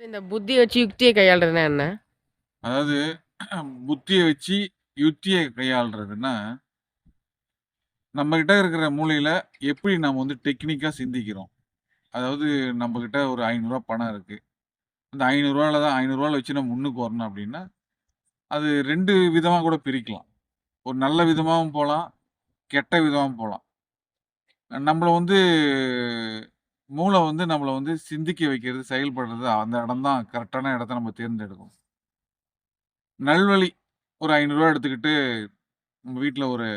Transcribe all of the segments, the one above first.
இந்த புத்தி வச்சு யுக்தியை கையாளுறதுனா என்ன? அதாவது புத்தியை வச்சு யுக்தியை கையாளுறதுன்னா நம்மகிட்ட இருக்கிற மூலையில் எப்படி நம்ம வந்து டெக்னிக்காக சிந்திக்கிறோம். அதாவது நம்மகிட்ட ஒரு ஐநூறுரூவா பணம் இருக்குது அந்த ஐநூறுரூவாவில் தான் ஐநூறுரூவாவில் வச்சு நம்ம முன்னுக்கு வரணும் அப்படின்னா, அது ரெண்டு விதமாக கூட பிரிக்கலாம். ஒரு நல்ல விதமாகவும் போகலாம் கெட்ட விதமாகவும் போகலாம் நம்மள வந்து மூளை வந்து நம்மளை வந்து சிந்திக்க வைக்கிறது, செயல்படுறது அந்த இடம் தான் கரெக்டான இடத்த நம்ம தேர்ந்தெடுக்கும். நல்வழி ஒரு ஐநூறுரூவா எடுத்துக்கிட்டு நம்ம வீட்டில் ஒரு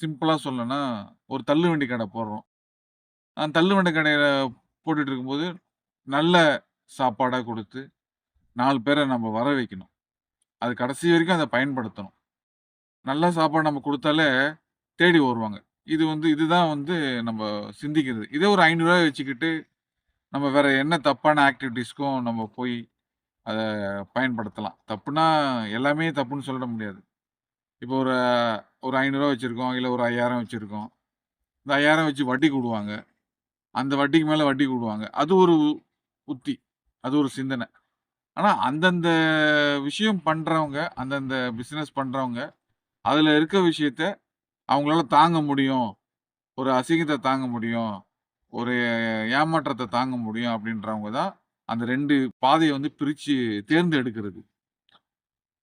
சிம்பிளாக சொல்லணும்னா, ஒரு தள்ளுவண்டி கடை போடுறோம். அந்த தள்ளுவண்டி கடையில் போட்டுட்டு இருக்கும்போது, நல்ல சாப்பாடாக கொடுத்து நாலு பேரை நம்ம வர வைக்கணும். அது கடைசி வரைக்கும் அதை பயன்படுத்தணும். நல்ல சாப்பாடு நம்ம கொடுத்தாலே தேடி வருவாங்க. இது வந்து இதுதான் வந்து நம்ம சிந்திக்கிறது. இதே ஒரு ஐநூறுரூவா வச்சுக்கிட்டு, நம்ம வேற என்ன தப்பான ஆக்டிவிட்டீஸ்க்கும் நம்ம போய் அதை பயன்படுத்தலாம். தப்புனா எல்லாமே தப்புன்னு சொல்லிட முடியாது. இப்போ ஒரு ஒரு ஐநூறுரூவா வச்சுருக்கோம் இல்லை ஒரு ஐயாயிரம் வச்சுருக்கோம் இந்த 5000 வச்சு வட்டி கூடுவாங்க அந்த வட்டிக்கு மேலே வட்டி கூடுவாங்க அது ஒரு உத்தி. அது ஒரு சிந்தனை. ஆனால் அந்தந்த விஷயம் பண்ணுறவங்க அந்தந்த பிஸ்னஸ் பண்ணுறவங்க அதில் இருக்க விஷயத்த அவங்களால தாங்க முடியும். ஒரு அசிங்கத்தை தாங்க முடியும். ஒரு ஏமாற்றத்தை தாங்க முடியும் அப்படின்றவங்க தான், அந்த ரெண்டு பாதையை வந்து பிரித்து தேர்ந்தெடுக்கிறது.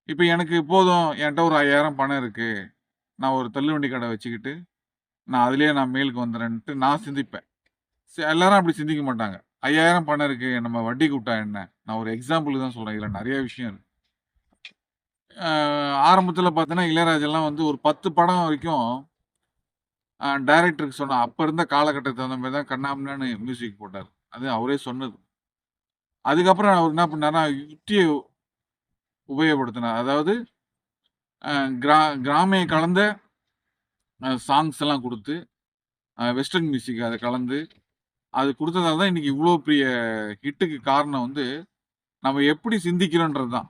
இப்போ எனக்கு போதும் என்கிட்ட ஒரு 5000 பணம் இருக்குது நான் ஒரு தள்ளுவண்டி கடை வச்சுக்கிட்டு, நான் அதுலேயே நான் மேலுக்கு வந்துடுறேன்ட்டு நான் சிந்திப்பேன். எல்லாரும் அப்படி சிந்திக்க மாட்டாங்க. 5000 பணம் இருக்குது நம்ம வட்டி விட்டா என்ன? நான் ஒரு எக்ஸாம்பிளுக்கு தான் சொல்கிறேன் இதில் நிறைய விஷயம் இருக்குது ஆரம்பத்தில் பார்த்தோன்னா பார்த்தீங்கன்னா, வந்து ஒரு 10 படம் வரைக்கும் டைரக்டருக்கு சொன்ன அப்போ இருந்த காலகட்டத்துக்கு தகுந்த மாதிரி தான் கண்ணாபின்னான்னு மியூசிக் போட்டார் அது அவரே சொன்னது. அதுக்கப்புறம் அவர் என்ன பண்ணாருன்னா, யுக்தியை உபயோகப்படுத்தினார். அதாவது கிரா கிராமிய கலந்த சாங்ஸ் எல்லாம் கொடுத்து வெஸ்டர்ன் மியூசிக் அதை கலந்து, அது குடுத்ததால தான் இன்றைக்கி இவ்வளோ பெரிய ஹிட்டுக்கு காரணம் வந்து, நம்ம எப்படி சிந்திக்கிறோன்றது தான்.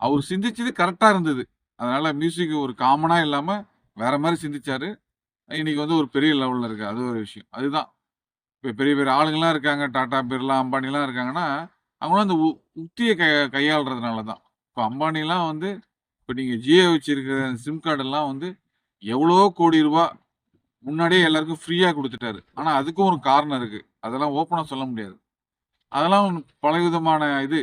அவர் சிந்திச்சது கரெக்டாக இருந்தது. அதனால மியூசிக் ஒரு காமனாக இல்லாமல் வேற மாதிரி சிந்திச்சாரு. இன்னைக்கு வந்து ஒரு பெரிய லெவலில் இருக்கு. அது ஒரு விஷயம். அதுதான். இப்போ பெரிய பெரிய ஆளுங்களாம் இருக்காங்க. டாடா, பிர்லா, அம்பானிலாம் இருக்காங்கன்னா, அவங்களும் அந்த உ உத்திய கை கையாளுறதுனால தான். இப்போ அம்பானிலாம் வந்து இப்போ நீங்கள் ஜியோ வச்சிருக்கிற சிம் கார்டெல்லாம் வந்து எவ்வளோ கோடி ரூபா முன்னாடியே எல்லாருக்கும் ஃப்ரீயாக கொடுத்துட்டாரு ஆனால் அதுக்கும் ஒரு காரணம் இருக்குது அதெல்லாம் ஓப்பனாக சொல்ல முடியாது. அதெல்லாம் பல விதமான இது.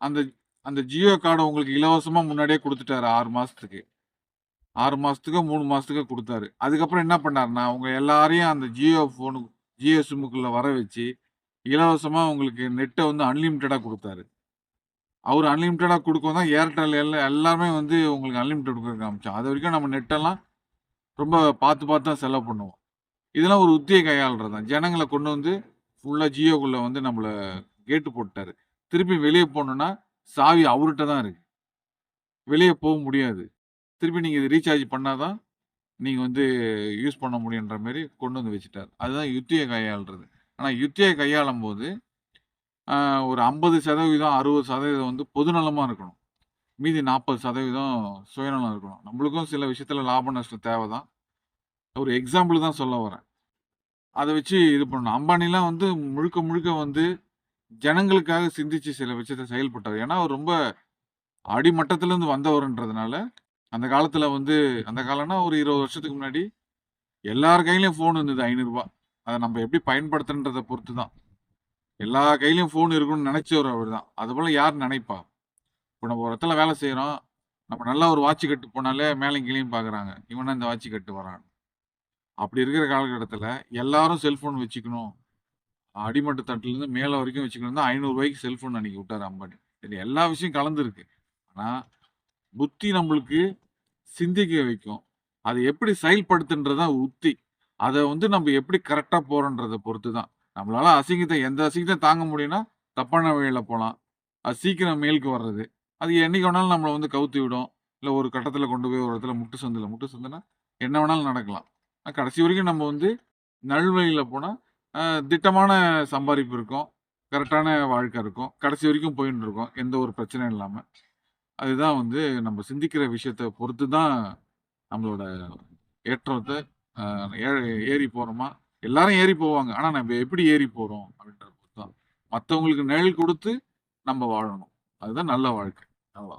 அந்த அந்த ஜியோ கார்டை உங்களுக்கு இலவசமாக முன்னாடியே கொடுத்துட்டாரு ஆறு மாதத்துக்கு ஆறு மாதத்துக்கு மூணு மாதத்துக்கு கொடுத்தாரு. அதுக்கப்புறம் என்ன பண்ணாருன்னா, அவங்க எல்லாரையும் அந்த ஜியோ ஃபோனு ஜியோ சிம்முக்குள்ளே வர வச்சு, இலவசமாக உங்களுக்கு நெட்டை வந்து அன்லிமிட்டடாக கொடுத்தாரு. அவர் அன்லிமிட்டடாக கொடுக்கும் தான் ஏர்டெல் எல்ல எல்லாமே வந்து உங்களுக்கு அன்லிமிட்டட் ஆமிச்சோம் அது வரைக்கும் நம்ம நெட்டெல்லாம் ரொம்ப பார்த்து பார்த்து தான் செலவு பண்ணுவோம். இதெல்லாம் ஒரு உத்திய கையாளுறது தான். ஜனங்களை கொண்டு வந்து ஃபுல்லாக ஜியோக்குள்ளே வந்து நம்மளை கேட்டு போட்டார் திருப்பி வெளியே போகணுன்னா சாவி அவர்கிட்ட தான் இருக்கு. வெளியே போக முடியாது. திருப்பி நீங்கள் இது ரீசார்ஜ் பண்ணாதான் தான், வந்து யூஸ் பண்ண முடியுன்ற மாரி கொண்டு வந்து வச்சுட்டார் அதுதான் யுத்தியை கையாளுறது ஆனால் யுத்தியை கையாளும்போது, போது ஒரு 50% 60% வந்து பொதுநலமாக இருக்கணும். மீதி 40% சுயநலம் இருக்கணும். நம்மளுக்கும் சில விஷயத்தில் லாப நஷ்டம் தேவை தான். ஒரு எக்ஸாம்பிள் தான் சொல்ல வரேன். அதை வச்சு இது பண்ணணும். அம்பானிலாம் வந்து முழுக்க முழுக்க வந்து ஜனங்களுக்காக சிந்திச்சு சில விஷயத்த செயல்பட்டாரு. ஏன்னா, அவர் ரொம்ப அடிமட்டத்திலருந்து வந்தவருன்றதுனால, அந்த காலத்துல வந்து அந்த காலம்னா ஒரு 20 வருஷத்துக்கு முன்னாடி, எல்லார் கையிலயும் ஃபோன் இருந்தது. 500. அத நம்ம எப்படி பயன்படுத்துறன்றத பொறுத்து தான். எல்லா கையிலயும் ஃபோன் இருக்கணும்னு நெனைச்சவரு அவரு தான். அதுபோல யார் நெனைப்பா? இப்ப நம்ம ஒரு இடத்துல வேலை செய்றோம். நம்ம நல்லா ஒரு வாட்ச் கட்டு போனாலே மேலயும் கீழயும் பார்க்குறாங்க. இவன் இந்த வாட்ச் கட்டு வரான். அப்படி இருக்கிற காலகட்டத்துல எல்லாரும் செல்ஃபோன் வச்சுக்கணும். அடிமட்ட தட்டிலேருந்து மேலே வரைக்கும் வச்சுக்கணும் தான் ரூ. 500க்கு செல்ஃபோன் அன்னைக்கு விட்டார் அம்பானி. இது எல்லா விஷயம் கலந்துருக்கு ஆனால் புத்தி நம்மளுக்கு சிந்திக்க வைக்கும். அதை எப்படி செயல்படுத்துன்றது தான் உத்தி. அதை வந்து நம்ம எப்படி கரெக்டாக போகிறோன்றதை பொறுத்து தான். நம்மளால அசிங்கத்தை எந்த அசிங்கத்தை தாங்க முடியும்னா, தப்பான வழியில் போகலாம் அது சீக்கிரம் மேலுக்கு வர்றது. அது என்னைக்கு வேணாலும் நம்மளை வந்து கவுத்து விடும். இல்லை ஒரு கட்டத்தில் கொண்டு போய் ஒரு இடத்துல முட்டு சந்துல முட்டு சந்தினா என்ன வேணாலும் நடக்கலாம். ஆனால் கடைசி வரைக்கும் நம்ம வந்து நல்வழியில் போனால் திட்டமான சம்பாதிப்பு இருக்கும். கரெக்டான வாழ்க்கை இருக்கும். கடைசி வரைக்கும் போயின்னு இருக்கோம் எந்த ஒரு பிரச்சனையும் இல்லாமல் அதுதான் வந்து நம்ம சிந்திக்கிற விஷயத்த பொறுத்து தான் நம்மளோட ஏற்றத்தை ஏறி போகிறோமா எல்லாரும் ஏறி போவாங்க. ஆனால் நம்ம எப்படி ஏறி போகிறோம் அப்படின்றத பொறுத்து தான். மற்றவங்களுக்கு நிழல் கொடுத்து நம்ம வாழணும். அதுதான் நல்ல வாழ்க்கை. நல்லா